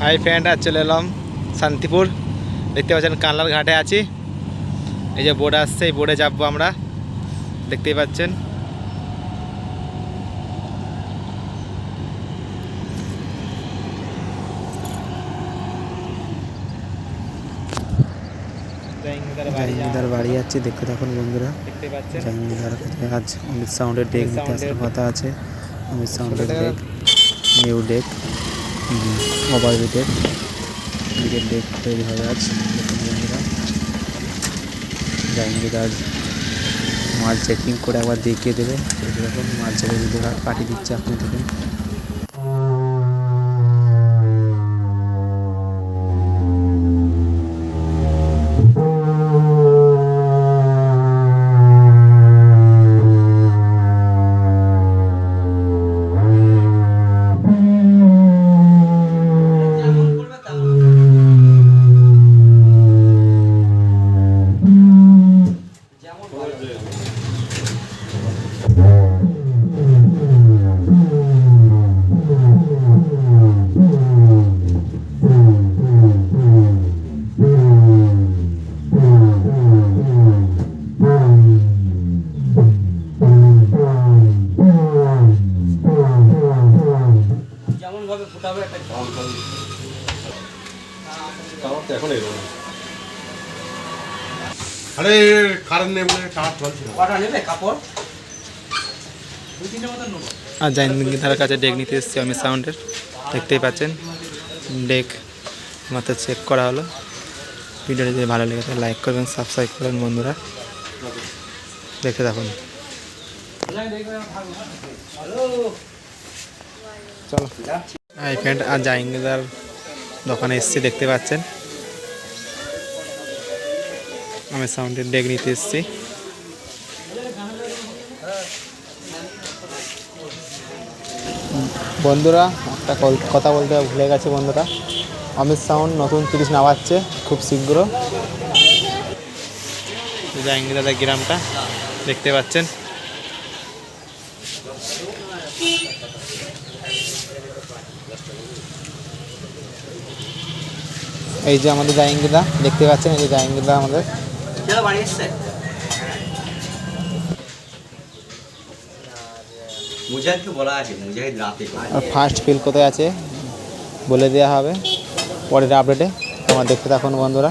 Hi friend আর চলে এলাম শান্তিপুর। দেখতে পাচ্ছেন কানলার ঘাটে আছি। এই যে বোর্ড আসছে এই বোর্ডে যাব আমরা। দেখতেই পাচ্ছেন। জাহিঙ্গিদার বাড়ি যাচ্ছি। দেখতে থাকুন বন্ধুরা। দেখতে পাচ্ছেন? জাহিঙ্গিদার আজ অমিত সাউন্ডের ডেক নিতে আসার কথা আছে। অমিত সাউন্ডের ডেক নিউ ডেক ওভারবিটের দিকের ডেক তৈরি হবে আজ দেখুন মাল চেকিং করে আবার দেখিয়ে দেবে। এরকম মাল দিতে পাঠিয়ে দিচ্ছে আপনি দেখুন। আরে কারেন্ট নেই বলে চার্জ চলছে না। আর জাহিঙ্গিদার কাছে ডেক নিতে এসেছি আমি সাউন্ডের দেখতেই পাচ্ছেন ডেক মাত্র চেক করা হলো। ভিডিওটি যদি ভালো লেগে থাকে লাইক করবেন সাবস্ক্রাইব করবেন বন্ধুরা। দেখতে থাকুন। চলো। হাই ফ্রেন্ড আর জাহিঙ্গিদার দোকানে এসেছি, দেখতে পাচ্ছেন। আমি সাউন্ডের ডেক নিতে এসেছি। বন্ধুরা, একটা কথা বলতে ভুলে গেছে বন্ধুরা। অমিত সাউন্ড নতুন তিরিশ নামাচ্ছে, খুব শীঘ্র। জাহাঙ্গীরদাদা গ্রামটা দেখতে পাচ্ছেন। এই যে আমাদের জাহাঙ্গীরদা দেখতে পাচ্ছেন এই যে জাহাঙ্গীরদা আমাদের। ফার্স্ট ফিল কোথায় আছে? বলে দেওয়া হবে। পরের আপডেটে তোমরা দেখতে থাকুন বন্ধুরা।